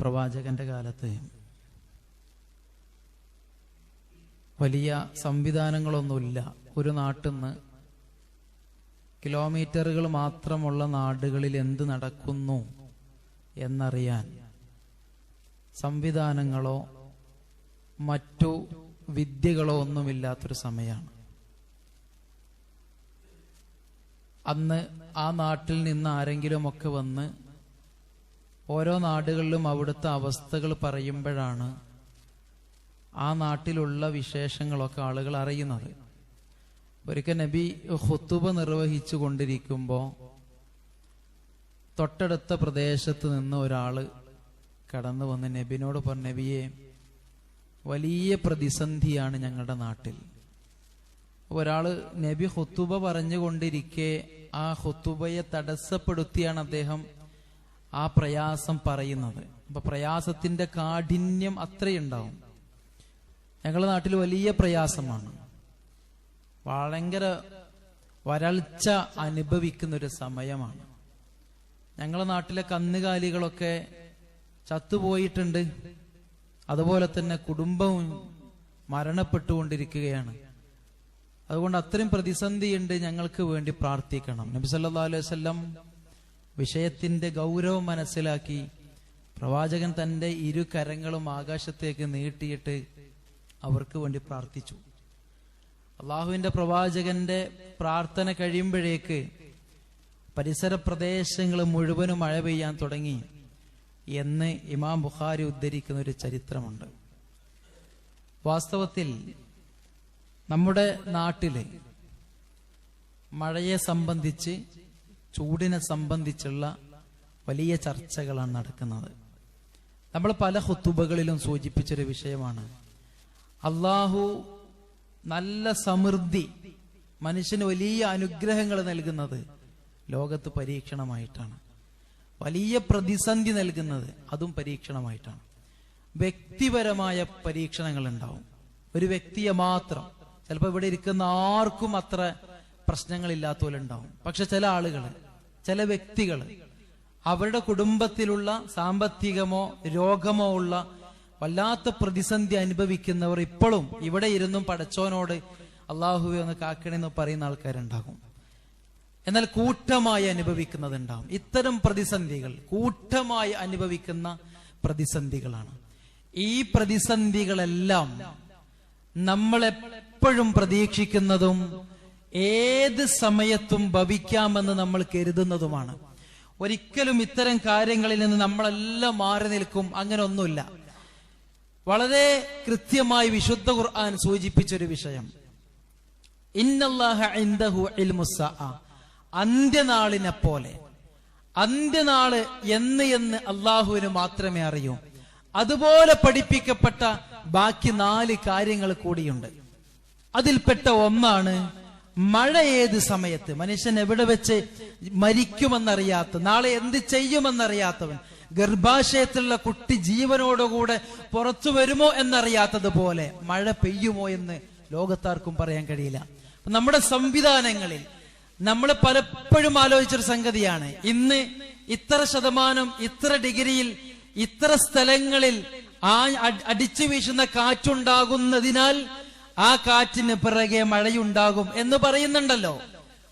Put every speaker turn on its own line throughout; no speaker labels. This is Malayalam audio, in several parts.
പ്രവാചകന്റെ കാലത്ത് വലിയ സംവിധാനങ്ങളൊന്നുമില്ല. ഒരു നാട്ടിൽ നിന്ന് കിലോമീറ്ററുകൾ മാത്രമുള്ള നാടുകളിൽ എന്ത് നടക്കുന്നു എന്നറിയാൻ സംവിധാനങ്ങളോ മറ്റു വിദ്യകളോ ഒന്നുമില്ലാത്തൊരു സമയമാണ്. അന്ന് ആ നാട്ടിൽ നിന്ന് ആരെങ്കിലുമൊക്കെ വന്ന് ഓരോ നാടുകളിലും അവിടുത്തെ അവസ്ഥകൾ പറയുമ്പോഴാണ് ആ നാട്ടിലുള്ള വിശേഷങ്ങളൊക്കെ ആളുകൾ അറിയുന്നത്. ഒരിക്കൽ നബി ഹുത്തുബ നിർവഹിച്ചു കൊണ്ടിരിക്കുമ്പോൾ തൊട്ടടുത്ത പ്രദേശത്ത് നിന്ന് ഒരാൾ കടന്നു വന്ന് നബിനോട് പറഞ്ഞു നബിയെ വലിയ പ്രതിസന്ധിയാണ് ഞങ്ങളുടെ നാട്ടിൽ. ഒരാൾ നബി ഹുത്തുബ പറഞ്ഞുകൊണ്ടിരിക്കെ ആ ഹുത്തുബയെ തടസ്സപ്പെടുത്തിയാണ് അദ്ദേഹം ആ പ്രയാസം പറയുന്നത്. അപ്പൊ പ്രയാസത്തിന്റെ കാഠിന്യം അത്രയുണ്ടാവും. ഞങ്ങളുടെ നാട്ടിൽ വലിയ പ്രയാസമാണ്. ഭയങ്കര വരൾച്ച അനുഭവിക്കുന്ന ഒരു സമയമാണ്. ഞങ്ങളുടെ നാട്ടിലെ കന്നുകാലികളൊക്കെ ചത്തുപോയിട്ടുണ്ട്. അതുപോലെ തന്നെ കുടുംബവും മരണപ്പെട്ടുകൊണ്ടിരിക്കുകയാണ്. അതുകൊണ്ട് അത്രയും പ്രതിസന്ധിയുണ്ട് ഞങ്ങൾക്ക് വേണ്ടി പ്രാർത്ഥിക്കണം. നബി സല്ലാ അലൈഹി വസല്ലം വിഷയത്തിന്റെ ഗൗരവം മനസ്സിലാക്കി പ്രവാചകൻ തന്റെ ഇരു കരങ്ങളും ആകാശത്തേക്ക് നീട്ടിയിട്ട് അവർക്ക് വേണ്ടി പ്രാർത്ഥിച്ചു. അള്ളാഹുവിന്റെ പ്രവാചകന്റെ പ്രാർത്ഥന കഴിയുമ്പോഴേക്ക് പരിസര പ്രദേശങ്ങൾ മുഴുവനും മഴ പെയ്യാൻ തുടങ്ങി എന്ന് ഇമാം ബുഖാരി ഉദ്ധരിക്കുന്ന ഒരു ചരിത്രമുണ്ട്. വാസ്തവത്തിൽ നമ്മുടെ നാട്ടിൽ മഴയെ സംബന്ധിച്ച് ചൂടിനെ സംബന്ധിച്ചുള്ള വലിയ ചർച്ചകളാണ് നടക്കുന്നത്. നമ്മൾ പല ഹുത്തുബകളിലും സൂചിപ്പിച്ചൊരു വിഷയമാണ്. അള്ളാഹു നല്ല സമൃദ്ധി മനുഷ്യന് വലിയ അനുഗ്രഹങ്ങൾ നൽകുന്നത് ലോകത്ത് പരീക്ഷണമായിട്ടാണ്. വലിയ പ്രതിസന്ധി നൽകുന്നത് അതും പരീക്ഷണമായിട്ടാണ്. വ്യക്തിപരമായ പരീക്ഷണങ്ങൾ ഉണ്ടാവും ഒരു വ്യക്തിയെ മാത്രം. ചിലപ്പോൾ ഇവിടെ ഇരിക്കുന്ന ആർക്കും അത്ര ഉണ്ടാവും. പക്ഷെ ചില ആളുകൾ ചില വ്യക്തികൾ അവരുടെ കുടുംബത്തിലുള്ള സാമ്പത്തികമോ രോഗമോ ഉള്ള വല്ലാത്ത പ്രതിസന്ധി അനുഭവിക്കുന്നവർ ഇപ്പോഴും ഇവിടെ ഇരുന്നും പടച്ചോനോട് അള്ളാഹുവെ ഒന്ന് കാക്കണെന്ന് പറയുന്ന ആൾക്കാരുണ്ടാകും. എന്നാൽ കൂട്ടമായി അനുഭവിക്കുന്നതുണ്ടാവും ഇത്തരം പ്രതിസന്ധികൾ കൂട്ടമായി അനുഭവിക്കുന്ന പ്രതിസന്ധികളാണ്. ഈ പ്രതിസന്ധികളെല്ലാം നമ്മളെപ്പോഴും പ്രതീക്ഷിക്കുന്നതും ഏത് സമയത്തും ഭവിക്കാമെന്ന് നമ്മൾ കരുതുന്നതുമാണ്. ഒരിക്കലും ഇത്തരം കാര്യങ്ങളിൽ നിന്ന് നമ്മളെല്ലാം മാറി നിൽക്കും. അങ്ങനെ ഒന്നുമില്ല വളരെ കൃത്യമായി വിശുദ്ധ ഖുർആൻ സൂചിപ്പിച്ചൊരു വിഷയം. അന്ത്യനാളിനെ പോലെ അന്ത്യനാൾ എന്ന് എന്ന് അള്ളാഹുവിന് മാത്രമേ അറിയൂ. അതുപോലെ പഠിപ്പിക്കപ്പെട്ട ബാക്കി നാല് കാര്യങ്ങൾ കൂടിയുണ്ട്. അതിൽപ്പെട്ട ഒന്നാണ് മഴ ഏത് സമയത്ത്? മനുഷ്യൻ എവിടെ വെച്ച് മരിക്കുമെന്നറിയാത്ത നാളെ എന്ത് ചെയ്യുമെന്നറിയാത്തവൻ ഗർഭാശയത്തിലുള്ള കുട്ടി ജീവനോടുകൂടെ പുറത്തു വരുമോ എന്നറിയാത്തതുപോലെ മഴ പെയ്യുമോ എന്ന് ലോകത്താർക്കും പറയാൻ കഴിയില്ല. നമ്മുടെ സംവിധാനങ്ങളിൽ നമ്മൾ പലപ്പോഴും ആലോചിച്ചൊരു സംഗതിയാണ്. ഇന്ന് ഇത്ര ശതമാനം ഇത്ര ഡിഗ്രിയിൽ ഇത്ര സ്ഥലങ്ങളിൽ ആ അടിച്ചു വീശുന്ന കാറ്റുണ്ടാകുന്നതിനാൽ ആ കാറ്റിന് പിറകെ മഴയുണ്ടാകും എന്ന് പറയുന്നുണ്ടല്ലോ.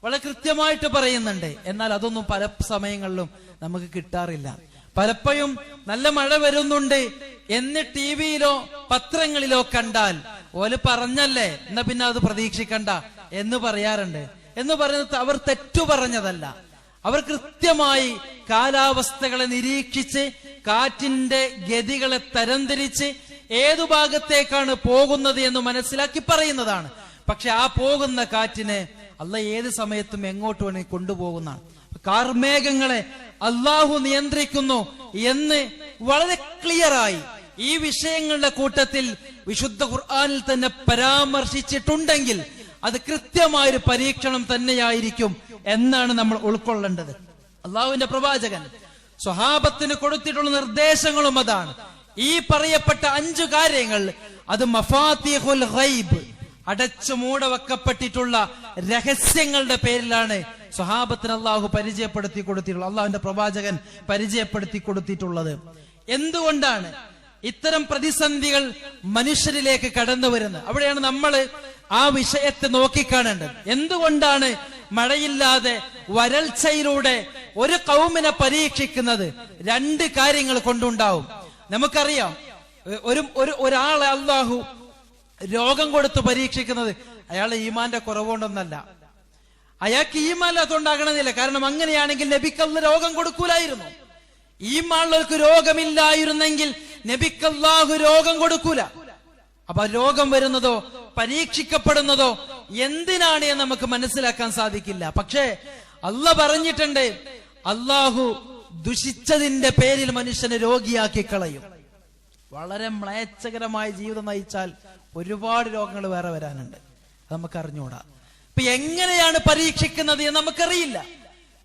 വളരെ കൃത്യമായിട്ട് പറയുന്നുണ്ട്. എന്നാൽ അതൊന്നും പല സമയങ്ങളിലും നമുക്ക് കിട്ടാറില്ല. പലപ്പോഴും നല്ല മഴ വരുന്നുണ്ട് എന്ന് ടി വിയിലോ പത്രങ്ങളിലോ കണ്ടാൽ ഓൽ പറഞ്ഞല്ലേ എന്നാ പിന്നെ അത് പ്രതീക്ഷിക്കണ്ട എന്ന് പറയാറുണ്ട്. എന്ന് പറയുന്നത് അവർ തെറ്റു പറഞ്ഞതല്ല. അവർ കൃത്യമായി കാലാവസ്ഥകളെ നിരീക്ഷിച്ച് കാറ്റിന്റെ ഗതികളെ തരംതിരിച്ച് ഏതു ഭാഗത്തേക്കാണ് പോകുന്നത് എന്ന് മനസ്സിലാക്കി പറയുന്നതാണ്. പക്ഷെ ആ പോകുന്ന കാറ്റിനെ അല്ല ഏത് സമയത്തും എങ്ങോട്ട് വേണമെങ്കിൽ കൊണ്ടുപോകുന്നതാണ്. കാർമേഘങ്ങളെ അള്ളാഹു നിയന്ത്രിക്കുന്നു എന്ന് വളരെ ക്ലിയറായി ഈ വിഷയങ്ങളുടെ കൂട്ടത്തിൽ വിശുദ്ധ ഖുർആാനിൽ തന്നെ പരാമർശിച്ചിട്ടുണ്ടെങ്കിൽ അത് കൃത്യമായൊരു പരീക്ഷണം തന്നെയായിരിക്കും എന്നാണ് നമ്മൾ ഉൾക്കൊള്ളേണ്ടത്. അള്ളാഹുവിന്റെ പ്രവാചകൻ സ്വഹാബത്തിന് കൊടുത്തിട്ടുള്ള നിർദ്ദേശങ്ങളും അതാണ്. ഈ പറയപ്പെട്ട അഞ്ചു കാര്യങ്ങൾ അത് മഫാത്തിഹുൽ ഗൈബ് അടച്ചു മൂടവെക്കപ്പെട്ടിട്ടുള്ള രഹസ്യങ്ങളുടെ പേരിലാണ് സ്വഹാബത്തിന് അള്ളാഹു പരിചയപ്പെടുത്തി കൊടുത്തിട്ടുള്ളത് അള്ളാഹുവിന്റെ പ്രവാചകൻ പരിചയപ്പെടുത്തി കൊടുത്തിട്ടുള്ളത്. എന്തുകൊണ്ടാണ് ഇത്തരം പ്രതിസന്ധികൾ മനുഷ്യരിലേക്ക് കടന്നു വരുന്നത്? അവിടെയാണ് നമ്മൾ ആ വിഷയത്തെ നോക്കിക്കാണേണ്ടത്. എന്തുകൊണ്ടാണ് മഴയില്ലാതെ വരൾച്ചയിലൂടെ ഒരു കൗമിനെ പരീക്ഷിക്കുന്നത്? രണ്ട് കാര്യങ്ങൾ കൊണ്ടുണ്ടാവും. നമുക്കറിയാം ഒരു ഒരു ഒരാളെ അള്ളാഹു രോഗം കൊടുത്ത് പരീക്ഷിക്കുന്നത് അയാളെ ഈമാന്റെ കുറവുകൊണ്ടൊന്നല്ല. അയാൾക്ക് ഈമാല്ലാത്തോണ്ടാകണമെന്നില്ല കാരണം അങ്ങനെയാണെങ്കിൽ നബിക്കല്ല രോഗം കൊടുക്കൂലായിരുന്നു. ഈമാനുള്ളവർക്ക് രോഗമില്ലായിരുന്നെങ്കിൽ നബിക്കല്ലാഹു രോഗം കൊടുക്കൂല. അപ്പൊ രോഗം വരുന്നതോ പരീക്ഷിക്കപ്പെടുന്നതോ എന്തിനാണ് എന്ന് നമുക്ക് മനസ്സിലാക്കാൻ സാധിക്കില്ല. പക്ഷേ അല്ല പറഞ്ഞിട്ടുണ്ട് അള്ളാഹു ദുഷിച്ചതിന്റെ പേരിൽ മനുഷ്യനെ രോഗിയാക്കി കളയും. വളരെ മ്ലേച്ഛകരമായ ജീവിതം നയിച്ചാൽ ഒരുപാട് രോഗങ്ങൾ വേറെ വരാനുണ്ട്. നമുക്ക് അറിഞ്ഞുകൂടാ ഇപ്പൊ എങ്ങനെയാണ് പരീക്ഷിക്കുന്നത് എന്ന് നമുക്കറിയില്ല.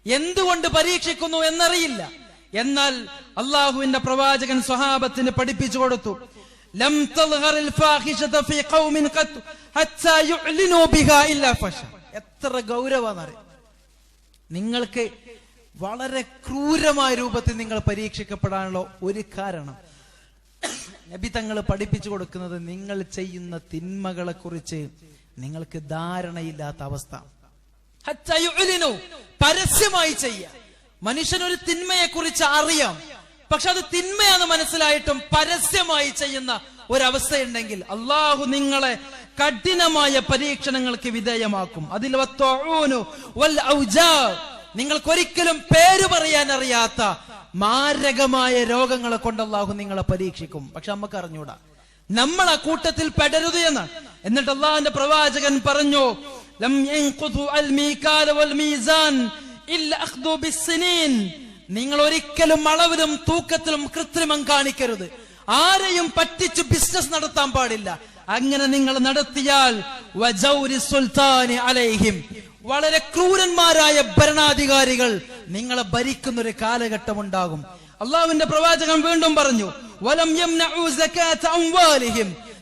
എന്തുകൊണ്ട് പരീക്ഷിക്കുന്നു എന്നറിയില്ല. എന്നാൽ അള്ളാഹുവിന്റെ പ്രവാചകൻ സ്വഹാബത്തിന് പഠിപ്പിച്ചു കൊടുത്തു. ലം ഖൗമിൻ ഹത്താ ബിഹാ ഇല്ലാ എത്ര ഗൗരവമെന്നറിയാം നിങ്ങൾക്ക് വളരെ ക്രൂരമായ രൂപത്തിൽ നിങ്ങൾ പരീക്ഷിക്കപ്പെടാനുള്ള ഒരു കാരണം നബി തങ്ങൾ പഠിപ്പിച്ചു കൊടുക്കുന്നത് നിങ്ങൾ ചെയ്യുന്ന തിന്മകളെ കുറിച്ച് നിങ്ങൾക്ക് ധാരണയില്ലാത്ത അവസ്ഥ. പരസ്യമായി ചെയ്യ മനുഷ്യനൊരു തിന്മയെ കുറിച്ച് അറിയാം പക്ഷെ അത് തിന്മയാന്ന് മനസ്സിലായിട്ടും പരസ്യമായി ചെയ്യുന്ന ഒരവസ്ഥയുണ്ടെങ്കിൽ അള്ളാഹു നിങ്ങളെ കഠിനമായ പരീക്ഷണങ്ങൾക്ക് വിധേയമാക്കും അതിൽ. നിങ്ങൾക്കൊരിക്കലും പേര് പറയാൻ അറിയാത്ത മാരകമായ രോഗങ്ങളെ കൊണ്ട് അള്ളാഹു നിങ്ങളെ പരീക്ഷിക്കും. പക്ഷെ നമുക്ക് അറിഞ്ഞൂടാ. നമ്മൾ ആ കൂട്ടത്തിൽ പെടരുത് എന്ന്. എന്നിട്ട് അള്ളാഹുന്റെ പ്രവാചകൻ പറഞ്ഞു നിങ്ങൾ ഒരിക്കലും അളവിലും തൂക്കത്തിലും കൃത്രിമം കാണിക്കരുത്. ആരെയും പറ്റിച്ച് ബിസിനസ് നടത്താൻ പാടില്ല. അങ്ങനെ നിങ്ങൾ നടത്തിയാൽ സുൽത്താനി അലൈഹിം. വളരെ ക്രൂരന്മാരായ ഭരണാധികാരികൾ നിങ്ങളെ ഭരിക്കുന്ന ഒരു കാലഘട്ടം ഉണ്ടാകും. അള്ളാഹുവിന്റെ പ്രവാചകൻ വീണ്ടും പറഞ്ഞു വലം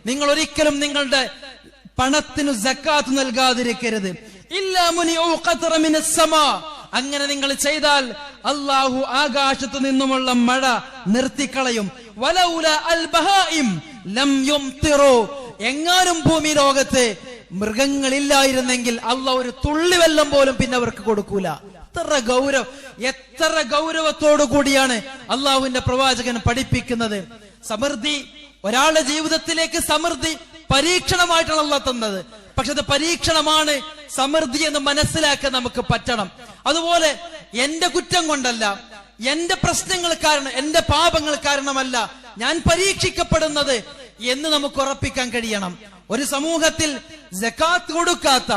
നിങ്ങൾ ഒരിക്കലും നിങ്ങളുടെ പണത്തിനു സക്കാത്ത് നൽകാതിരിക്കരുത്. അങ്ങനെ നിങ്ങൾ ചെയ്താൽ അള്ളാഹു ആകാശത്തു നിന്നുമുള്ള മഴ നിർത്തിക്കളയും. ബഹായിം ലം എങ്ങാനും ഭൂമി ലോകത്ത് മൃഗങ്ങളില്ലായിരുന്നെങ്കിൽ അള്ള ഒരു തുള്ളി വെള്ളം പോലും പിന്നെ അവർക്ക് കൊടുക്കൂല. എത്ര ഗൗരവ എത്ര ഗൗരവത്തോടു കൂടിയാണ് അള്ളാഹുവിന്റെ പ്രവാചകൻ പഠിപ്പിക്കുന്നത്. സമൃദ്ധി ഒരാളുടെ ജീവിതത്തിലേക്ക് സമൃദ്ധി പരീക്ഷണമായിട്ടാണ് അള്ളാഹ് തന്നത്. പക്ഷെ അത് പരീക്ഷണമാണ് സമൃദ്ധി എന്ന് മനസ്സിലാക്കാൻ നമുക്ക് പറ്റണം. അതുപോലെ എന്റെ കുറ്റം കൊണ്ടല്ല എന്റെ പ്രശ്നങ്ങൾ കാരണം എന്റെ പാപങ്ങൾ കാരണമല്ല ഞാൻ പരീക്ഷിക്കപ്പെടുന്നത് എന്ന് നമുക്ക് ഉറപ്പിക്കാൻ കഴിയണം. ഒരു സമൂഹത്തിൽ ജക്കാത്ത് കൊടുക്കാത്ത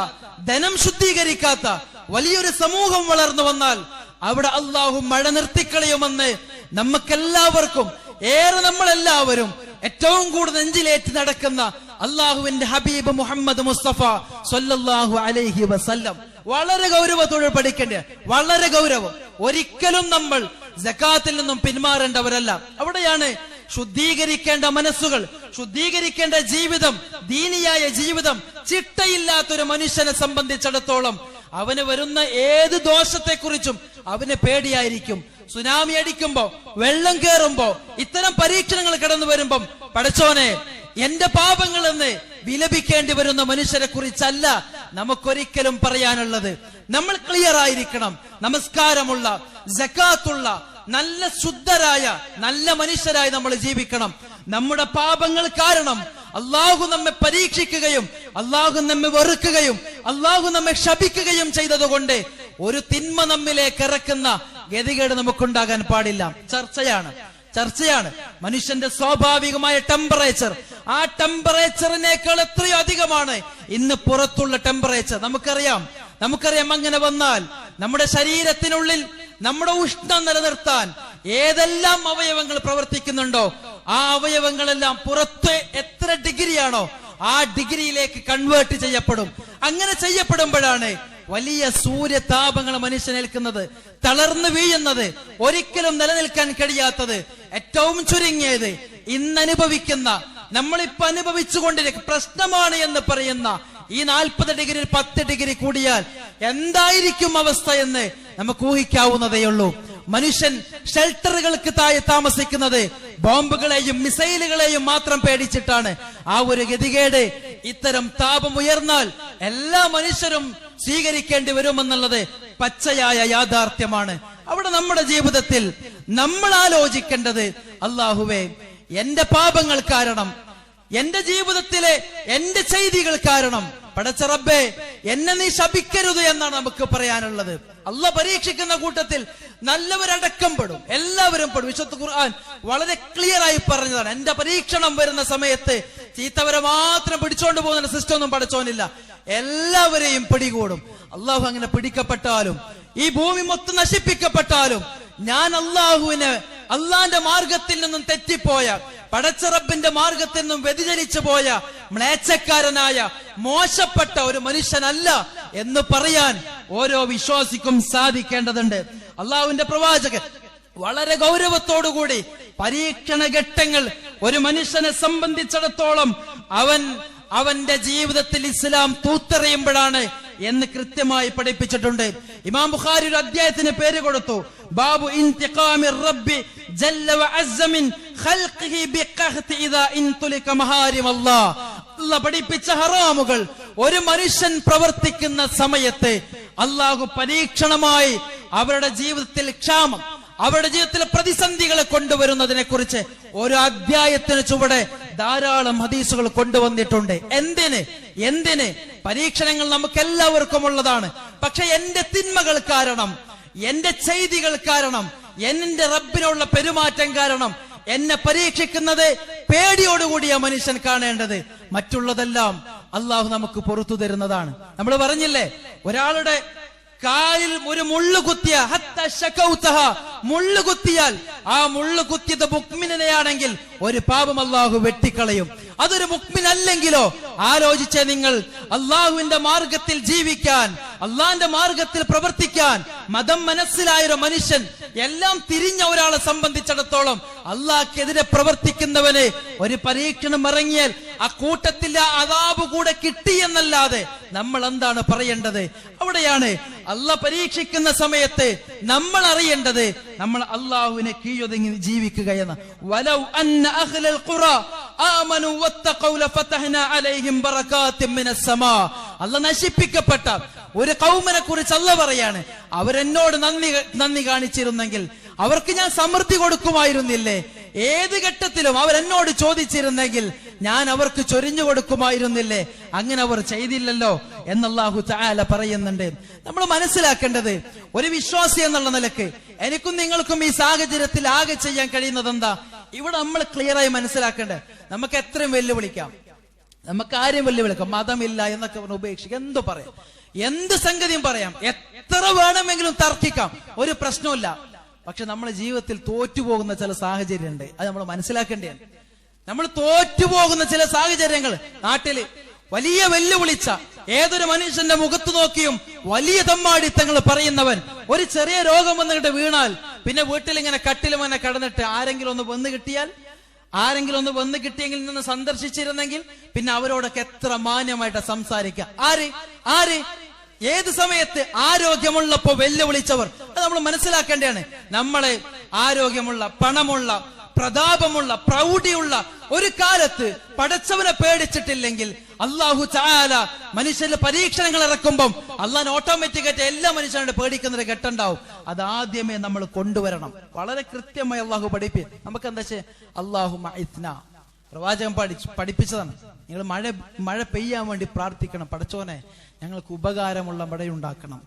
ധനം ശുദ്ധീകരിക്കാത്ത വലിയൊരു സമൂഹം വളർന്നു വന്നാൽ അവിടെ അള്ളാഹു മഴ നിർത്തിക്കളയുമെന്ന് നമുക്കെല്ലാവർക്കും ഏറെ നമ്മളെല്ലാവരും ഏറ്റവും കൂടുതൽ നെഞ്ചിലേറ്റ് നടക്കുന്ന അള്ളാഹുവിന്റെ ഹബീബ് മുഹമ്മദ് മുസ്തഫ സൊല്ലാഹു അലൈഹി വസല്ലം. വളരെ ഗൗരവത്തോടെ പഠിക്കേണ്ട? വളരെ ഗൗരവം. ഒരിക്കലും നമ്മൾ ജക്കാത്തിൽ നിന്നും പിന്മാറേണ്ടവരല്ല. അവിടെയാണ് ശുദ്ധീകരിക്കേണ്ട മനസ്സുകൾ ശുദ്ധീകരിക്കേണ്ട ജീവിതം ദീനിയായ ജീവിതം ചിട്ടയില്ലാത്തൊരു മനുഷ്യനെ സംബന്ധിച്ചിടത്തോളം അവന് വരുന്ന ഏത് ദോഷത്തെക്കുറിച്ചും അവന് പേടിയായിരിക്കും. സുനാമി അടിക്കുമ്പോ വെള്ളം കയറുമ്പോ ഇത്തരം പരീക്ഷണങ്ങൾ കടന്നു വരുമ്പം പഠിച്ചോനെ എന്റെ പാപങ്ങൾ എന്ന് വിലപിക്കേണ്ടി വരുന്ന മനുഷ്യരെ കുറിച്ചല്ല നമുക്കൊരിക്കലും പറയാനുള്ളത്. നമ്മൾ ക്ലിയർ ആയിരിക്കണം. നമസ്കാരമുള്ള ജക്കാത്തുള്ള നല്ല ശുദ്ധരായ നല്ല മനുഷ്യരായി നമ്മൾ ജീവിക്കണം. നമ്മുടെ പാപങ്ങൾ കാരണം അള്ളാഹു നമ്മെ പരീക്ഷിക്കുകയും അള്ളാഹു നമ്മെ വെറുക്കുകയും അള്ളാഹു നമ്മെ ശപിക്കുകയും ചെയ്തതുകൊണ്ട് ഒരു തിന്മ നമ്മിലേക്ക് ഇറക്കുന്ന ഗതികേട് നമുക്കുണ്ടാകാൻ പാടില്ല. ചർച്ചയാണ്. ചർച്ചയാണ്. മനുഷ്യന്റെ സ്വാഭാവികമായ ടെമ്പറേച്ചർ ആ ടെമ്പറേച്ചറിനേക്കാൾ എത്രയോ അധികമാണ് ഇന്ന് പുറത്തുള്ള ടെമ്പറേച്ചർ നമുക്കറിയാം. നമുക്കറിയാം അങ്ങനെ വന്നാൽ നമ്മുടെ ശരീരത്തിനുള്ളിൽ നമ്മുടെ ഉഷ്ണം നിലനിർത്താൻ ഏതെല്ലാം അവയവങ്ങൾ പ്രവർത്തിക്കുന്നുണ്ടോ ആ അവയവങ്ങളെല്ലാം പുറത്ത് എത്ര ഡിഗ്രിയാണോ ആ ഡിഗ്രിയിലേക്ക് കൺവേർട്ട് ചെയ്യപ്പെടും. അങ്ങനെ ചെയ്യപ്പെടുമ്പോഴാണ് വലിയ സൂര്യതാപങ്ങൾ മനുഷ്യനേൽക്കുന്നത് തളർന്നു വീഴുന്നത് ഒരിക്കലും നിലനിൽക്കാൻ കഴിയാത്തത് ഏറ്റവും ചുരുങ്ങിയത് ഇന്നനുഭവിക്കുന്ന നമ്മളിപ്പോ അനുഭവിച്ചുകൊണ്ടിരിക്കുന്ന പ്രശ്നമാണ് എന്ന് പറയുന്ന ഈ നാൽപ്പത് ഡിഗ്രി പത്ത് ഡിഗ്രി കൂടിയാൽ എന്തായിരിക്കും അവസ്ഥ എന്ന് നമുക്ക് ഊഹിക്കാവുന്നതേ ഉള്ളൂ. മനുഷ്യൻ ഷെൽട്ടറുകൾക്ക് താഴെ താമസിക്കുന്നത് ബോംബുകളെയും മിസൈലുകളെയും മാത്രം പേടിച്ചിട്ടാണ്. ആ ഒരു ഗതികേട് ഇത്തരം താപം ഉയർന്നാൽ എല്ലാ മനുഷ്യരും സ്വീകരിക്കേണ്ടി വരുമെന്നുള്ളത് പച്ചയായ യാഥാർത്ഥ്യമാണ്. അവിടെ നമ്മുടെ ജീവിതത്തിൽ നമ്മൾ ആലോചിക്കേണ്ടത് അള്ളാഹുവേ എന്റെ പാപങ്ങൾ കാരണം എന്റെ ജീവിതത്തിലെ എന്റെ ചെയ്തികൾ കാരണം. പടച്ച റബ്ബേ എന്നെ നീ ശപിക്കരുത് എന്നാണ് നമുക്ക് പറയാനുള്ളത്. അല്ല പരീക്ഷിക്കുന്ന കൂട്ടത്തിൽ നല്ലവരടക്കം പെടും. എല്ലാവരും പെടും. വിശുദ്ധ ഖുർആൻ വളരെ ക്ലിയർ ആയി പറഞ്ഞതാണ്. എന്റെ പരീക്ഷണം വരുന്ന സമയത്ത് ചീത്തവരെ മാത്രം പിടിച്ചോണ്ട് പോകുന്ന സിസ്റ്റം ഒന്നും പഠിച്ചോനില്ല എല്ലാവരെയും പിടികൂടും. അള്ളാഹു അങ്ങനെ പിടിക്കപ്പെട്ടാലും ഈ ഭൂമി മൊത്തം നശിപ്പിക്കപ്പെട്ടാലും ഞാൻ അള്ളാഹുവിന് അള്ളാന്റെ മാർഗത്തിൽ നിന്നും തെറ്റിപ്പോയ പടച്ചറബിന്റെ മാർഗത്തിൽ നിന്നും വ്യതിചലിച്ചു പോയ മ്ലേച്ഛക്കാരനായ മോശപ്പെട്ട ഒരു മനുഷ്യനല്ല എന്ന് പറയാൻ ഓരോ വിശ്വാസിക്കും സാധിക്കേണ്ടതുണ്ട്. അള്ളാഹുവിന്റെ പ്രവാചകൻ വളരെ ഗൗരവത്തോടുകൂടി പരീക്ഷണ ഘട്ടങ്ങൾ ഒരു മനുഷ്യനെ സംബന്ധിച്ചിടത്തോളം അവൻ അവന്റെ ജീവിതത്തിൽ ഇസ്ലാം തൂത്തെറിയുമ്പോഴാണ് എന്ന് കൃത്യമായി പഠിപ്പിച്ചിട്ടുണ്ട്. ഇമാം ബുഖാരി ഒരു അധ്യായത്തിന് പേര് കൊടുത്തു. ബാബു റബ്ബി ജല്ല വ അസ്സമിൻ ഖൽഖിഹി ബിഖഹ്തി ഇദാ ഇൻതുലിക മഹാരിം അല്ലാഹ്. അല്ലാഹ് പഠിപ്പിച്ച ഹറാമുകൾ. ഒരു മനുഷ്യൻ പ്രവർത്തിക്കുന്ന സമയത്ത് അള്ളാഹു പരീക്ഷണമായി അവരുടെ ജീവിതത്തിൽ ക്ഷാമം അവരുടെ ജീവിതത്തിലെ പ്രതിസന്ധികളെ കൊണ്ടുവരുന്നതിനെ കുറിച്ച് ഒരു അധ്യായത്തിന് ചുവടെ ധാരാളം ഹദീസുകൾ കൊണ്ടുവന്നിട്ടുണ്ട്. എന്തിന്? എന്തിന്? പരീക്ഷണങ്ങൾ നമുക്ക് എല്ലാവർക്കും ഉള്ളതാണ് പക്ഷെ എന്റെ തിന്മകൾ കാരണം എന്റെ ചെയ്തികൾ കാരണം എന്റെ റബ്ബിനുള്ള പെരുമാറ്റം കാരണം എന്നെ പരീക്ഷിക്കുന്നത് പേടിയോടുകൂടിയ മനുഷ്യൻ കാണേണ്ടത് മറ്റുള്ളതെല്ലാം അള്ളാഹു നമുക്ക് പുറത്തു തരുന്നതാണ്. നമ്മൾ പറഞ്ഞില്ലേ ഒരാളുടെ കാലിൽ ഒരു മുള്ളു കുത്തിയ. മുള്ളു കുത്തിയാൽ ആ മുള്ളു കുത്തിയത് മുക്മിനെയാണെങ്കിൽ ഒരു പാപം അള്ളാഹു വെട്ടിക്കളയും. അതൊരു മുക്മിൻ അല്ലെങ്കിലോ ആലോചിച്ച നിങ്ങൾ. അള്ളാഹുവിന്റെ മാർഗത്തിൽ ജീവിക്കാൻ അള്ളാഹിന്റെ മാർഗത്തിൽ പ്രവർത്തിക്കാൻ മതം മനസ്സിലായ ഒരു മനുഷ്യൻ എല്ലാം തിരിഞ്ഞ ഒരാളെ സംബന്ധിച്ചിടത്തോളം അള്ളാഹ്ക്കെതിരെ പ്രവർത്തിക്കുന്നവന് ഒരു പരീക്ഷണം ഇറങ്ങിയാൽ ആ കൂട്ടത്തിൽ ആ അതാബ് കൂടെ കിട്ടി എന്നല്ലാതെ നമ്മൾ എന്താണ് പറയേണ്ടത്? അവിടെയാണ് അല്ല പരീക്ഷിക്കുന്ന സമയത്ത് നമ്മൾ അറിയേണ്ടത് നമ്മൾ അള്ളാഹുവിനെ കീഴൊതുങ്ങി ജീവിക്കുക എന്ന് വലൗ ഖുറ അലൈഹിം മിനസ് സമാ. അല്ല നശിപ്പിക്കപ്പെട്ട ഒരു കൗമനെ കുറിച്ച് അല്ല പറയാണ്. അവരെന്നോട് നന്ദി നന്ദി കാണിച്ചിരുന്നെങ്കിൽ അവർക്ക് ഞാൻ സമൃദ്ധി കൊടുക്കുമായിരുന്നില്ലേ? ഏത് ഘട്ടത്തിലും അവരെന്നോട് ചോദിച്ചിരുന്നെങ്കിൽ ഞാൻ അവർക്ക് ചൊരിഞ്ഞു കൊടുക്കുമായിരുന്നില്ലേ? അങ്ങനെ അവർ ചെയ്തില്ലല്ലോ. എന്നല്ലാഹു താല പറയുന്നുണ്ട്. നമ്മൾ മനസ്സിലാക്കേണ്ടത് ഒരു വിശ്വാസി എന്നുള്ള നിലയ്ക്ക് എനിക്കും നിങ്ങൾക്കും ഈ സാഹചര്യത്തിൽ ആകെ ചെയ്യാൻ കഴിയുന്നത് എന്താ ഇവിടെ നമ്മൾ ക്ലിയറായി മനസ്സിലാക്കേണ്ടത് നമുക്ക് എത്രയും വെല്ലുവിളിക്കാം. നമുക്ക് ആരും വെല്ലുവിളിക്കാം? മതമില്ല എന്നൊക്കെ പറഞ്ഞ് ഉപേക്ഷിക്കുക എന്തു പറയാം? എന്ത് സംഗതിയും പറയാം. എത്ര വേണമെങ്കിലും തർക്കിക്കാം. ഒരു പ്രശ്നമില്ല പക്ഷെ നമ്മുടെ ജീവിതത്തിൽ തോറ്റുപോകുന്ന ചില സാഹചര്യമുണ്ട്. അത് നമ്മൾ മനസ്സിലാക്കേണ്ടതാണ്. നമ്മൾ തോറ്റുപോകുന്ന ചില സാഹചര്യങ്ങൾ നാട്ടിൽ വലിയ വെല്ലുവിളിച്ച ഏതൊരു മനുഷ്യന്റെ മുഖത്ത് നോക്കിയും വലിയ തമ്മാടിത്തങ്ങൾ പറയുന്നവൻ ഒരു ചെറിയ രോഗം വന്നിട്ട് വീണാൽ പിന്നെ വീട്ടിൽ ഇങ്ങനെ കട്ടിലും അങ്ങനെ കിടന്നിട്ട് ആരെങ്കിലും ഒന്ന് വന്ന് കിട്ടിയാൽ? ആരെങ്കിലും ഒന്ന് വന്ന് കിട്ടിയെങ്കിൽ നിന്ന് സന്ദർശിച്ചിരുന്നെങ്കിൽ പിന്നെ അവരോടൊക്കെ എത്ര മാന്യമായിട്ട് സംസാരിക്കുക. ആര്? ആര്? ഏത് സമയത്ത് ആരോഗ്യമുള്ളപ്പോ വെല്ലുവിളിച്ചവർ? അത് നമ്മൾ മനസ്സിലാക്കേണ്ടതാണ്. നമ്മളെ ആരോഗ്യമുള്ള പണമുള്ള പ്രതാപമുള്ള പ്രൗഢിയുള്ള ഒരു കാലത്ത് പടച്ചവനെ പേടിച്ചിട്ടില്ലെങ്കിൽ അള്ളാഹു ചാല മനുഷ്യന്റെ പരീക്ഷണങ്ങൾ ഇറക്കുമ്പം അള്ളാൻ ഓട്ടോമാറ്റിക്കായിട്ട് എല്ലാ മനുഷ്യരുടെ പേടിക്കുന്ന ഒരു ഘട്ടമുണ്ടാവും അത് ആദ്യമേ നമ്മൾ കൊണ്ടുവരണം. വളരെ കൃത്യമായി അള്ളാഹു പഠിപ്പി നമുക്ക് എന്താ വെച്ചാൽ അള്ളാഹു പ്രവാചകൻ പഠിച്ചു പഠിപ്പിച്ചതാണ്. നിങ്ങൾ മഴ മഴ പെയ്യാൻ വേണ്ടി പ്രാർത്ഥിക്കണം. പടച്ചോനെ ഞങ്ങൾക്ക് ഉപകാരമുള്ള മഴ മഴയുണ്ടാക്കണം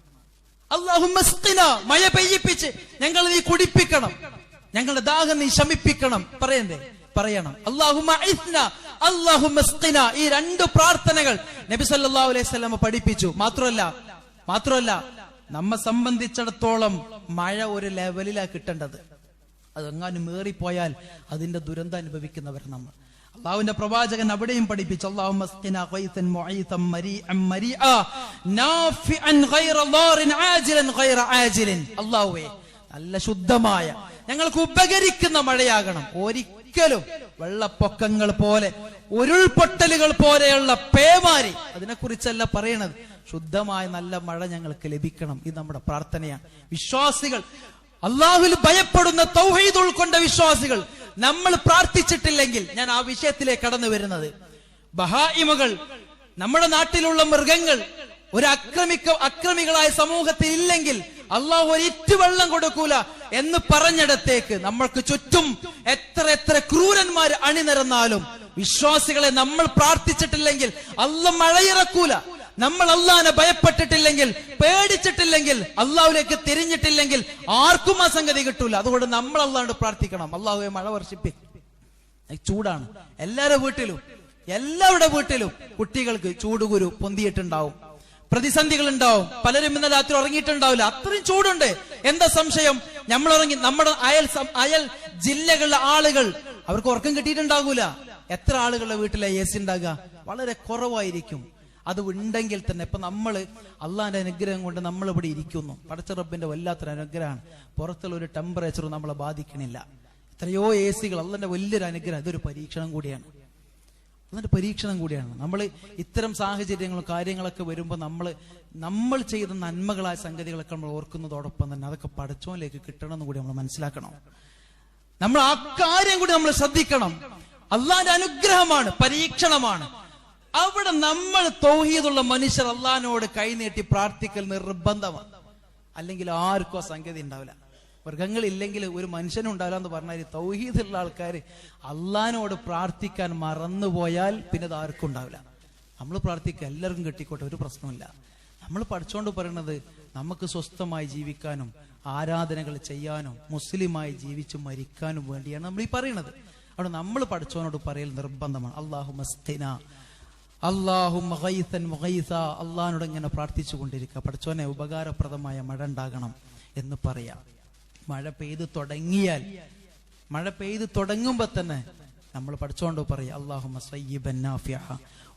അള്ളാഹു മഴ പെയ്യിപ്പിച്ച് ഞങ്ങൾ നീ കുടിപ്പിക്കണം. ഞങ്ങളുടെ ദാഹം നീ ശമിപ്പിക്കണം. പറയണ്ടേ? പറയണം. അള്ളാഹുമ ഈ രണ്ട് പ്രാർത്ഥനകൾ നബി സല്ലല്ലാഹു അലൈഹി പഠിപ്പിച്ചു. മാത്രമല്ല മാത്രമല്ല നമ്മെ സംബന്ധിച്ചിടത്തോളം മഴ ഒരു ലെവലിലാ കിട്ടേണ്ടത്. അതെങ്ങാനും മേറിപ്പോയാൽ അതിന്റെ ദുരന്തം അനുഭവിക്കുന്നവർ നമ്മൾ. അള്ളാഹുവിന്റെ പ്രവാചകൻ അവിടെയും പഠിപ്പിച്ചു നല്ല ശുദ്ധമായ ഞങ്ങൾക്ക് ഉപകരിക്കുന്ന മഴയാകണം. ഒരിക്കലും വെള്ളപ്പൊക്കങ്ങൾ പോലെ ഉരുൾപൊട്ടലുകൾ പോലെയുള്ള പേമാരി അതിനെക്കുറിച്ചല്ല പറയണത്. ശുദ്ധമായ നല്ല മഴ ഞങ്ങൾക്ക് ലഭിക്കണം ഇത് നമ്മുടെ പ്രാർത്ഥനയാണ്. വിശ്വാസികൾ അള്ളാഹുൽ ഭയപ്പെടുന്ന തൗഹീദ് ഉൾക്കൊണ്ട വിശ്വാസികൾ നമ്മൾ പ്രാർത്ഥിച്ചിട്ടില്ലെങ്കിൽ ഞാൻ ആ വിഷയത്തിലേക്ക് കടന്നു വരുന്നത്. ബഹായിമകൾ നമ്മുടെ നാട്ടിലുള്ള മൃഗങ്ങൾ ഒരു അക്രമിക്ക അക്രമികളായ സമൂഹത്തിൽ ഇല്ലെങ്കിൽ അള്ളാഹു ഒരിറ്റു വെള്ളം കൊടുക്കൂല എന്ന് പറഞ്ഞിടത്തേക്ക് നമ്മൾക്ക് ചുറ്റും എത്ര എത്ര ക്രൂരന്മാർ അണിനിരന്നാലും വിശ്വാസികളെ നമ്മൾ പ്രാർത്ഥിച്ചിട്ടില്ലെങ്കിൽ അല്ല മഴയിറക്കൂല. നമ്മൾ അള്ളാഹിനെ ഭയപ്പെട്ടിട്ടില്ലെങ്കിൽ പേടിച്ചിട്ടില്ലെങ്കിൽ അള്ളാഹുലേക്ക് തിരിഞ്ഞിട്ടില്ലെങ്കിൽ ആർക്കും ആ സംഗതി കിട്ടൂല. അതുകൊണ്ട് നമ്മൾ അള്ളാഹോട് പ്രാർത്ഥിക്കണം. അള്ളാഹുവെ മഴ വർഷിപ്പി. ചൂടാണ്. എല്ലാവരുടെ വീട്ടിലും എല്ലാവരുടെ വീട്ടിലും കുട്ടികൾക്ക് ചൂടുകുരു പൊന്തിയിട്ടുണ്ടാവും. പ്രതിസന്ധികൾ ഉണ്ടാവും പലരും ഇന്നലെ രാത്രി ഉറങ്ങിയിട്ടുണ്ടാവില്ല. അത്രയും ചൂടുണ്ട്. എന്താ സംശയം? നമ്മൾ ഉറങ്ങി നമ്മുടെ അയൽ അയൽ ജില്ലകളിലെ ആളുകൾ അവർക്ക് ഉറക്കം കിട്ടിയിട്ടുണ്ടാകൂല. എത്ര ആളുകളുടെ വീട്ടിലെ എ സി ഉണ്ടാകുക? വളരെ കുറവായിരിക്കും. അത് ഉണ്ടെങ്കിൽ തന്നെ ഇപ്പൊ നമ്മൾ അള്ളാന്റെ അനുഗ്രഹം കൊണ്ട് നമ്മൾ ഇവിടെ ഇരിക്കുന്നു. പടച്ച റബ്ബിന്റെ വല്ലാത്തൊരു അനുഗ്രഹമാണ്. പുറത്തുള്ള ഒരു ടെമ്പറേച്ചർ നമ്മളെ ബാധിക്കണില്ല. എത്രയോ എ സികൾ അള്ളന്റെ വലിയൊരു അനുഗ്രഹം. ഇതൊരു പരീക്ഷണം കൂടിയാണ്. അതൊരു പരീക്ഷണം കൂടിയാണ്. നമ്മൾ ഇത്തരം സാഹചര്യങ്ങളും കാര്യങ്ങളൊക്കെ വരുമ്പോൾ നമ്മൾ നമ്മൾ ചെയ്ത നന്മകളായ സംഗതികളൊക്കെ നമ്മൾ ഓർക്കുന്നതോടൊപ്പം തന്നെ അതൊക്കെ പഠിച്ചോലേക്ക് കിട്ടണം എന്ന് കൂടി നമ്മൾ മനസ്സിലാക്കണം. നമ്മൾ ആ കാര്യം കൂടി നമ്മൾ ശ്രദ്ധിക്കണം. അള്ളാന്റെ അനുഗ്രഹമാണ് പരീക്ഷണമാണ്. അവിടെ നമ്മൾ തൗഹീദുള്ള മനുഷ്യർ അള്ളഹാനോട് കൈനീട്ടി പ്രാർത്ഥിക്കൽ നിർബന്ധമാണ്. അല്ലെങ്കിൽ ആർക്കും ആ സംഗതി ഉണ്ടാവില്ല. മൃഗങ്ങളില്ലെങ്കിൽ ഒരു മനുഷ്യനുണ്ടാവില്ല എന്ന് പറഞ്ഞാൽ തൗഹീദുള്ള ആൾക്കാർ അള്ളഹാനോട് പ്രാർത്ഥിക്കാൻ മറന്നുപോയാൽ പിന്നെ അത് ആർക്കും ഉണ്ടാവില്ല. നമ്മൾ പ്രാർത്ഥിക്കുക എല്ലാവർക്കും കെട്ടിക്കോട്ടെ ഒരു പ്രശ്നമില്ല നമ്മൾ പഠിച്ചുകൊണ്ട് പറയുന്നത് നമുക്ക് സ്വസ്ഥമായി ജീവിക്കാനും ആരാധനകൾ ചെയ്യാനും മുസ്ലിമായി ജീവിച്ച് മരിക്കാനും വേണ്ടിയാണ് നമ്മൾ ഈ പറയുന്നത് അവിടെ നമ്മൾ പഠിച്ചവനോട് പറയൽ നിർബന്ധമാണ്. അള്ളാഹു മസ്തിന അള്ളാഹു മഹൈസൻ മഹൈസ അള്ളഹാനോട് ഇങ്ങനെ പ്രാർത്ഥിച്ചു കൊണ്ടിരിക്കുക പഠിച്ചവനെ ഉപകാരപ്രദമായ മഴ ഉണ്ടാകണം എന്ന് പറയാം. മഴ പെയ്ത് തുടങ്ങിയാൽ മഴ പെയ്ത് തുടങ്ങുമ്പോ തന്നെ നമ്മൾ പഠിച്ചോണ്ട് പറയാം അള്ളാഹു മസയ്യിബൻ നാഫിഅ.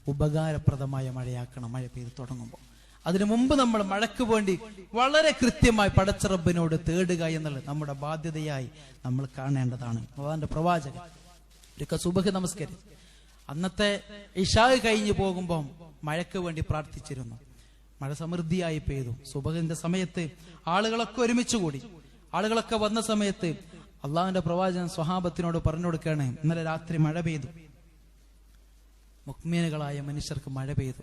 ഉപകാരപ്രദമായ മഴയാക്കണം മഴ പെയ്ത് തുടങ്ങുമ്പോൾ അതിനു മുമ്പ് നമ്മൾ മഴയ്ക്ക് വേണ്ടി വളരെ കൃത്യമായി പടച്ചറബിനോട് തേടുക എന്നുള്ളത് നമ്മുടെ ബാധ്യതയായി നമ്മൾ കാണേണ്ടതാണ്. ഭഗവാന്റെ പ്രവാചകൻ ഒരിക്കൽ സുബഹ് നമസ്കരിച്ചു അന്നത്തെ ഇഷാഖ് കഴിഞ്ഞു പോകുമ്പോൾ മഴയ്ക്ക് വേണ്ടി പ്രാർത്ഥിച്ചിരുന്നു. മഴ സമൃദ്ധിയായി പെയ്തു. സുബഹിന്റെ സമയത്ത് ആളുകളൊക്കെ ഒരുമിച്ച് കൂടി. ആളുകളൊക്കെ വന്ന സമയത്ത് അള്ളാഹുവിന്റെ പ്രവാചകൻ സ്വഹാബത്തിനോട് പറഞ്ഞു കൊടുക്കുകയാണ് ഇന്നലെ രാത്രി മഴ പെയ്തു. മുക്മീനുകളായ മനുഷ്യർക്ക് മഴ പെയ്തു.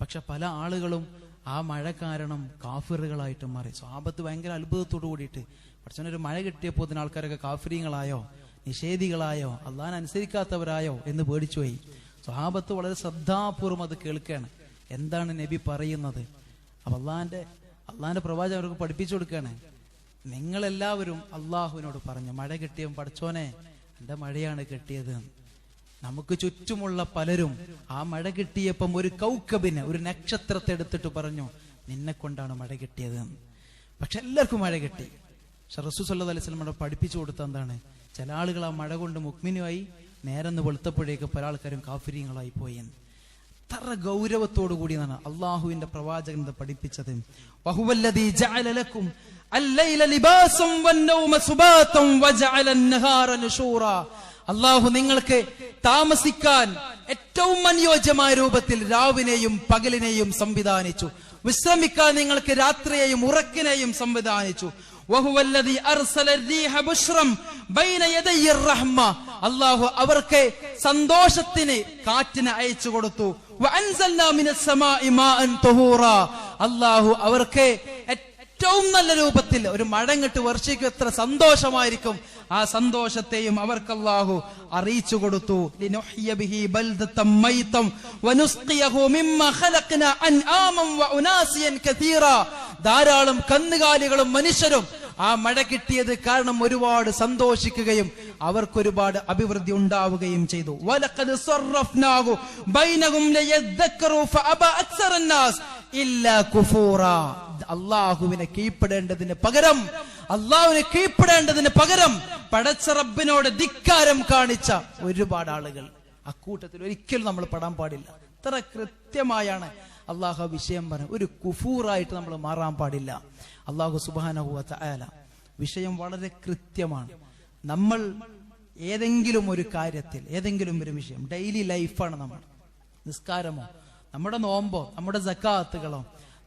പക്ഷെ പല ആളുകളും ആ മഴ കാരണം കാഫിറുകളായിട്ട് മാറി. സ്വഹാബത്ത് ഭയങ്കര അത്ഭുതത്തോടു കൂടിയിട്ട് ഒരു മഴ കിട്ടിയപ്പോൾ ഇതിന് ആൾക്കാരൊക്കെ കാഫിരിയങ്ങളായോ നിഷേധികളായോ? അള്ളാൻ അനുസരിക്കാത്തവരായോ? എന്ന് പേടിച്ചുപോയി സ്വഹാബത്ത് വളരെ ശ്രദ്ധാപൂർവം അത് കേൾക്കുകയാണ്. എന്താണ് നബി പറയുന്നത്? അപ്പൊ അള്ളാന്റെ അള്ളാന്റെ പ്രവാചകർക്ക് പഠിപ്പിച്ചു കൊടുക്കുകയാണ് നിങ്ങളെല്ലാവരും അള്ളാഹുവിനോട് പറഞ്ഞു മഴ കിട്ടിയവൻ പഠിച്ചോനെ എന്റെ മഴയാണ് കിട്ടിയത്. നമുക്ക് ചുറ്റുമുള്ള പലരും ആ മഴ കിട്ടിയപ്പം ഒരു കൗക്കബിന് ഒരു നക്ഷത്രത്തെ എടുത്തിട്ട് പറഞ്ഞു നിന്നെ കൊണ്ടാണ് മഴ കിട്ടിയത്. പക്ഷെ എല്ലാവർക്കും മഴ കിട്ടി. പക്ഷെ റസൂ സല്ലാ അലൈഹി സ്വലം പഠിപ്പിച്ചു കൊടുത്ത എന്താണ്? ചില ആളുകൾ ആ മഴ കൊണ്ട് മുക്മിനുമായി നേരെന്ന് വെളുത്തപ്പോഴേക്ക് പല ആൾക്കാരും കാഫര്യങ്ങളായി പോയി എത്ര ഗൗരവത്തോടു കൂടിയതാണ് അള്ളാഹുവിന്റെ പ്രവാചകൻ പഠിപ്പിച്ചത്. അള്ളാഹു നിങ്ങൾക്ക് താമസിക്കാൻ ഏറ്റവും അനുയോജ്യമായ രൂപത്തിൽ രാവിനെയും പകലിനെയും സംവിധാനിച്ചു. വിശ്രമിക്കാൻ നിങ്ങൾക്ക് രാത്രിയെയും ഉറക്കിനെയും സംവിധാനിച്ചു. അള്ളാഹു അവർക്ക് സന്തോഷത്തിന് കാറ്റിന് അയച്ചു കൊടുത്തു. അള്ളാഹു അവർക്ക് ഏറ്റവും നല്ല രൂപത്തിൽ ഒരു മഴങ്ങിട്ട് വർഷിക്കും എത്ര സന്തോഷമായിരിക്കും. ആ സന്തോഷത്തെയും അവർക്ക് അള്ളാഹു അറിയിച്ചു കൊടുത്തു. ധാരാളം കന്നുകാലികളും മനുഷ്യരും ആ മഴ കിട്ടിയത് കാരണം ഒരുപാട് സന്തോഷിക്കുകയും അവർക്കൊരുപാട് അഭിവൃദ്ധി ഉണ്ടാവുകയും ചെയ്തു. അള്ളാഹുവിനെ കീഴ്പ്പെടേണ്ടതിന് പകരം അള്ളാഹുവിനെ കീഴ്പ്പെടേണ്ടതിന് പകരം പടച്ച റബ്ബിനോട് ധിക്കാരം കാണിച്ച ഒരുപാട് ആളുകൾ. അക്കൂട്ടത്തിൽ ഒരിക്കലും നമ്മൾ പെടാൻ പാടില്ല. ഇത്ര കൃത്യമായാണ് അള്ളാഹു വിഷയം പറഞ്ഞു ഒരു കുഫൂറായിട്ട് നമ്മൾ മാറാൻ പാടില്ല. അള്ളാഹു സുബാനഹുവ ആല വിഷയം വളരെ കൃത്യമാണ്. നമ്മൾ ഏതെങ്കിലും ഒരു കാര്യത്തിൽ ഏതെങ്കിലും ഒരു വിഷയം ഡെയിലി ലൈഫാണ് നമ്മൾ. നിസ്കാരമോ നമ്മുടെ നോമ്പോ നമ്മുടെ ജക്കാത്തുകളോ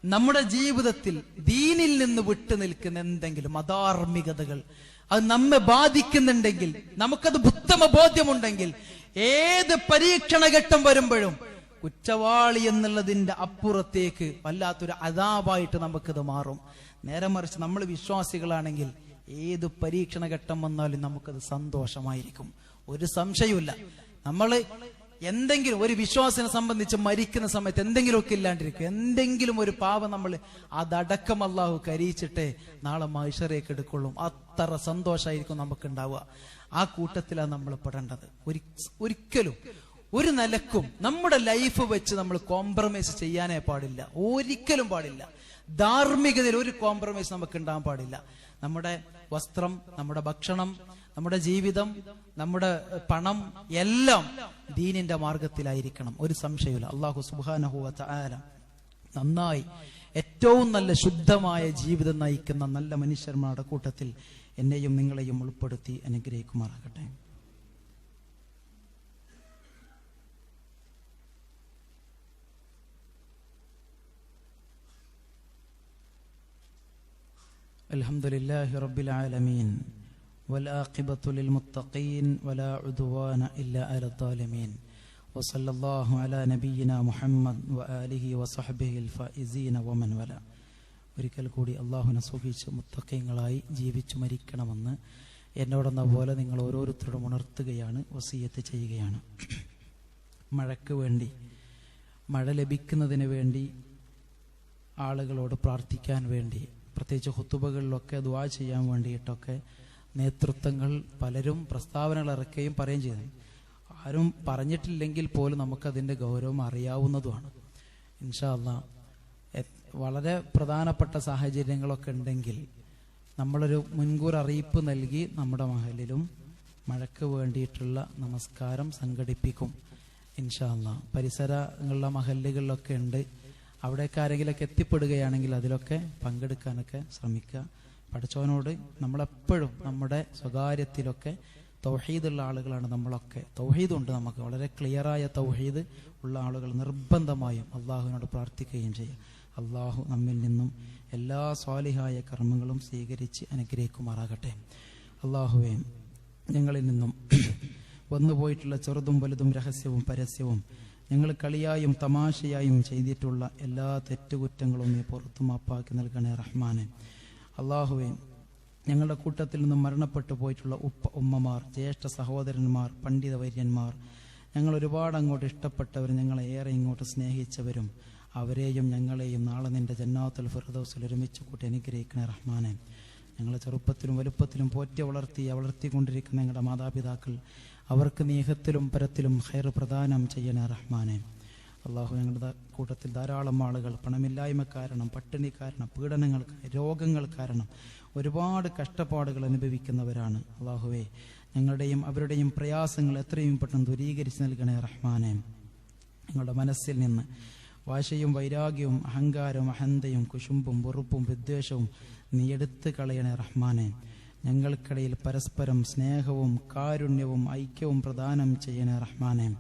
നമ്മുടെ ജീവിതത്തിൽ ദീനിൽ നിന്ന് വിട്ടു നിൽക്കുന്ന എന്തെങ്കിലും അധാർമികതകൾ അത് നമ്മെ ബാധിക്കുന്നുണ്ടെങ്കിൽ നമുക്കത് ഉത്തമ ബോധ്യമുണ്ടെങ്കിൽ ഏത് പരീക്ഷണ ഘട്ടം വരുമ്പോഴും കുറ്റവാളി എന്നുള്ളതിന്റെ അപ്പുറത്തേക്ക് വല്ലാത്തൊരു അതാപായിട്ട് നമുക്കിത് മാറും. നേരെ മറിച്ച് നമ്മൾ വിശ്വാസികളാണെങ്കിൽ ഏത് പരീക്ഷണ ഘട്ടം വന്നാലും നമുക്കത് സന്തോഷമായിരിക്കും. ഒരു സംശയവുമില്ല. നമ്മൾ എന്തെങ്കിലും ഒരു വിശ്വാസിനെ സംബന്ധിച്ച് മരിക്കുന്ന സമയത്ത് എന്തെങ്കിലുമൊക്കെ ഇല്ലാണ്ടിരിക്കും. എന്തെങ്കിലും ഒരു പാവം നമ്മൾ അതടക്കം അള്ളാഹു കരീച്ചിട്ടേ നാളെ മഹിഷറേക്ക് എടുക്കുള്ളൂ. അത്ര സന്തോഷമായിരിക്കും നമുക്ക് ഉണ്ടാവുക ആ കൂട്ടത്തിലാണ് നമ്മൾ പെടേണ്ടത്. ഒരിക്കലും ഒരു നിലക്കും നമ്മുടെ ലൈഫ് വെച്ച് നമ്മൾ കോംപ്രമൈസ് ചെയ്യാനേ പാടില്ല. ഒരിക്കലും പാടില്ല. ധാർമ്മികതയിൽ ഒരു കോംപ്രമൈസ് നമുക്ക് ഉണ്ടാകാൻ പാടില്ല. നമ്മുടെ വസ്ത്രം നമ്മുടെ ഭക്ഷണം നമ്മുടെ ജീവിതം നമ്മുടെ പണം എല്ലാം ദീനിന്റെ മാർഗത്തിലായിരിക്കണം. ഒരു സംശയമില്ല അള്ളാഹു സുബാനഹുവ നന്നായി ഏറ്റവും നല്ല ശുദ്ധമായ ജീവിതം നയിക്കുന്ന നല്ല മനുഷ്യന്മാരുടെ കൂട്ടത്തിൽ എന്നെയും നിങ്ങളെയും ഉൾപ്പെടുത്തി അനുഗ്രഹിക്കുമാറാകട്ടെ. الحمد لله رب العالمين والآقبة للمتقين ولا عدوان إلا على الظالمين وصلى الله على نبينا محمد وآله وصحبه الفائزين ومن ولا ഒരിക്കൽ കൂടി അള്ളാഹുവിനെ സുഖിച്ച് മുത്തക്കയങ്ങളായി ജീവിച്ചു മരിക്കണമെന്ന് എന്നോടെന്ന പോലെ നിങ്ങൾ ഓരോരുത്തരോടും ഉണർത്തുകയാണ് വസീയത്ത് ചെയ്യുകയാണ് മഴയ്ക്ക് വേണ്ടി മഴ ലഭിക്കുന്നതിന് വേണ്ടി ആളുകളോട് പ്രാർത്ഥിക്കാൻ വേണ്ടി പ്രത്യേകിച്ച് ഹുത്തുബകളിലൊക്കെ ദുവാ ചെയ്യാൻ വേണ്ടിയിട്ടൊക്കെ നേതൃത്വങ്ങൾ പലരും പ്രസ്താവനകൾ ഇറക്കുകയും പറയുകയും ചെയ്തു ആരും പറഞ്ഞിട്ടില്ലെങ്കിൽ പോലും നമുക്കതിന്റെ ഗൗരവം അറിയാവുന്നതുമാണ്. ഇൻഷാല്ല വളരെ പ്രധാനപ്പെട്ട സാഹചര്യങ്ങളൊക്കെ ഉണ്ടെങ്കിൽ നമ്മളൊരു മുൻകൂർ അറിയിപ്പ് നൽകി നമ്മുടെ മഹലിലും മഴയ്ക്ക് വേണ്ടിയിട്ടുള്ള നമസ്കാരം സംഘടിപ്പിക്കും. ഇൻഷാല്ല പരിസരങ്ങളിലെ മഹല്ലുകളിലൊക്കെ ഉണ്ട്. അവിടേക്ക് ആരെങ്കിലൊക്കെ എത്തിപ്പെടുകയാണെങ്കിൽ അതിലൊക്കെ പങ്കെടുക്കാനൊക്കെ ശ്രമിക്കുക. പഠിച്ചവനോട് നമ്മളെപ്പോഴും നമ്മുടെ സ്വകാര്യത്തിലൊക്കെ തൗഹീദുള്ള ആളുകളാണ് നമ്മളൊക്കെ. തൗഹീദുണ്ട് നമുക്ക്. വളരെ ക്ലിയറായ തൗഹീദ് ഉള്ള ആളുകൾ നിർബന്ധമായും അള്ളാഹുവിനോട് പ്രാർത്ഥിക്കുകയും ചെയ്യും അള്ളാഹു നമ്മിൽ നിന്നും എല്ലാ സ്വാലിഹായ കർമ്മങ്ങളും സ്വീകരിച്ച് അനുഗ്രഹിക്കുമാറാകട്ടെ. അള്ളാഹുവെ ഞങ്ങളിൽ നിന്നും വന്നുപോയിട്ടുള്ള ചെറുതും വലുതും രഹസ്യവും പരസ്യവും ഞങ്ങൾ കളിയായും തമാശയായും ചെയ്തിട്ടുള്ള എല്ലാ തെറ്റുകുറ്റങ്ങളും നീ പുറത്തു മാപ്പാക്കി നൽകണേ റഹ്മാനെ. അള്ളാഹുവെ ഞങ്ങളുടെ കൂട്ടത്തിൽ നിന്നും മരണപ്പെട്ടു പോയിട്ടുള്ള ഉപ്പ ഉമ്മമാർ ജ്യേഷ്ഠ സഹോദരന്മാർ പണ്ഡിത വൈര്യന്മാർ ഞങ്ങൾ ഒരുപാട് അങ്ങോട്ട് ഇഷ്ടപ്പെട്ടവർ ഞങ്ങളെ ഏറെ ഇങ്ങോട്ട് സ്നേഹിച്ചവരും അവരെയും ഞങ്ങളെയും നാളെ നിന്റെ ജന്നാത്തുൽ ഫിർദൗസിൽ ഒരുമിച്ച് കൂട്ടി അനുഗ്രഹിക്കണേ റഹ്മാനെ. ഞങ്ങളെ ചെറുപ്പത്തിലും വലുപ്പത്തിലും പോറ്റി വളർത്തി വളർത്തിക്കൊണ്ടിരിക്കുന്ന ഞങ്ങളുടെ മാതാപിതാക്കൾ അവർക്ക് നീഹത്തിലും പരത്തിലും ഹൈർ പ്രദാനം ചെയ്യണ റഹ്മാനെ. അള്ളാഹു ഞങ്ങളുടെ കൂട്ടത്തിൽ ധാരാളം ആളുകൾ പണമില്ലായ്മ കാരണം പട്ടിണി കാരണം പീഡനങ്ങൾ രോഗങ്ങൾ കാരണം ഒരുപാട് കഷ്ടപ്പാടുകൾ അനുഭവിക്കുന്നവരാണ്. അള്ളാഹുവെ ഞങ്ങളുടെയും അവരുടെയും പ്രയാസങ്ങൾ എത്രയും പെട്ടെന്ന് ദൂരീകരിച്ച് നൽകണേ റഹ്മാനെ. ഞങ്ങളുടെ മനസ്സിൽ നിന്ന് വാശയും വൈരാഗ്യവും അഹങ്കാരവും അഹന്തയും കുശുമ്പും വെറുപ്പും വിദ്വേഷവും നീ എടുത്തു കളയണേ റഹ്മാനെ. ഞങ്ങൾക്കിടയിൽ പരസ്പരം സ്നേഹവും കാരുണ്യവും ഐക്യവും പ്രദാനം ചെയ്യണേ റഹ്മാനെ.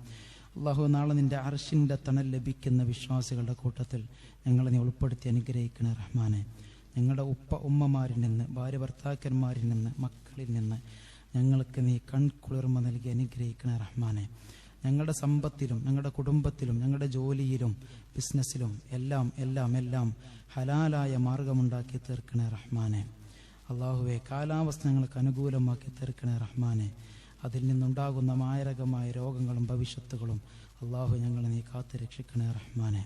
അള്ളാഹു നാളെ നിന്റെ അർഷിന്റെ തണൽ ലഭിക്കുന്ന വിശ്വാസികളുടെ കൂട്ടത്തിൽ ഞങ്ങളെ നീ ഉൾപ്പെടുത്തി അനുഗ്രഹിക്കണേ റഹ്മാനെ. ഞങ്ങളുടെ ഉപ്പ ഉമ്മമാരിൽ നിന്ന് ഭാര്യ ഭർത്താക്കന്മാരിൽ നിന്ന് മക്കളിൽ നിന്ന് ഞങ്ങൾക്ക് നീ കൺകുളിർമ നൽകി അനുഗ്രഹിക്കണേ റഹ്മാനെ. ഞങ്ങളുടെ സമ്പത്തിലും ഞങ്ങളുടെ കുടുംബത്തിലും ഞങ്ങളുടെ ജോലിയിലും ബിസിനസ്സിലും എല്ലാം എല്ലാം എല്ലാം ഹലാലായ മാർഗമുണ്ടാക്കി തീർക്കണേ റഹ്മാനെ. അള്ളാഹുവെ കാലാവസ്ഥ ഞങ്ങൾക്ക് അനുകൂലമാക്കി തീർക്കണേ റഹ്മാനെ. അതിൽ നിന്നുണ്ടാകുന്ന മാരകമായ രോഗങ്ങളും ഭവിഷ്യത്തുകളും അള്ളാഹു ഞങ്ങളെ നീ കാത്തു രക്ഷിക്കണേ റഹ്മാനെ.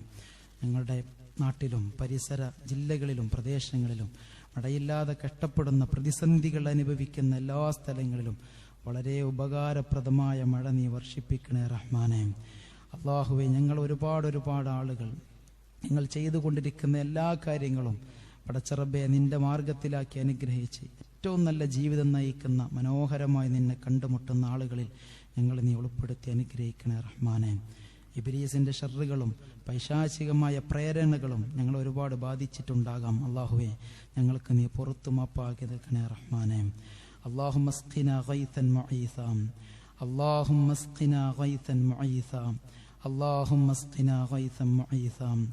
ഞങ്ങളുടെ നാട്ടിലും പരിസര ജില്ലകളിലും പ്രദേശങ്ങളിലും മഴയില്ലാതെ കഷ്ടപ്പെടുന്ന പ്രതിസന്ധികൾ അനുഭവിക്കുന്ന എല്ലാ സ്ഥലങ്ങളിലും വളരെ ഉപകാരപ്രദമായ മഴ നീ വർഷിപ്പിക്കണേ റഹ്മാനെ. അള്ളാഹുവെ ഞങ്ങൾ ഒരുപാട് ഒരുപാട് ആളുകൾ. നിങ്ങൾ ചെയ്തുകൊണ്ടിരിക്കുന്ന എല്ലാ കാര്യങ്ങളും പടച്ചറബെ നിന്റെ മാർഗത്തിലാക്കി അനുഗ്രഹിച്ച് ഏറ്റവും നല്ല ജീവിതം നയിക്കുന്ന മനോഹരമായി നിന്നെ കണ്ടുമുട്ടുന്ന ആളുകളിൽ ഞങ്ങൾ നീ ഉൾപ്പെടുത്തി അനുഗ്രഹിക്കണേ റഹ്മാനെ. ഇബിലീസിന്റെ ഷറുകളും പൈശാചികമായ പ്രേരണകളും ഞങ്ങൾ ഒരുപാട് ബാധിച്ചിട്ടുണ്ടാകാം. അള്ളാഹുവെ ഞങ്ങൾക്ക് നീ പുറത്തു മാപ്പാക്കി നിൽക്കണേ റഹ്മാനെ. اللهم اسقنا غيثا معيثا. اللهم اسقنا غيثا معيثا. اللهم اسقنا غيثا معيثا.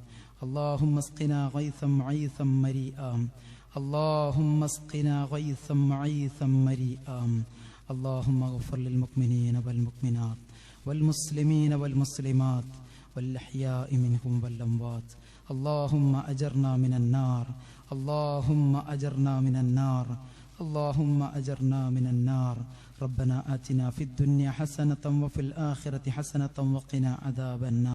اللهم اسقنا غيثا معيثا مريئا. اللهم اسقنا غيثا معيثا مريئا. اللهم اغفر للمؤمنين والمؤمنات والمسلمين والمسلمات والأحياء منهم والأموات. اللهم أجرنا من النار. اللهم أجرنا من النار. اللهم أجرنا من النار. ربنا آتنا في الدنيا حسنة وفي الآخرة حسنة وقنا عذاب النار.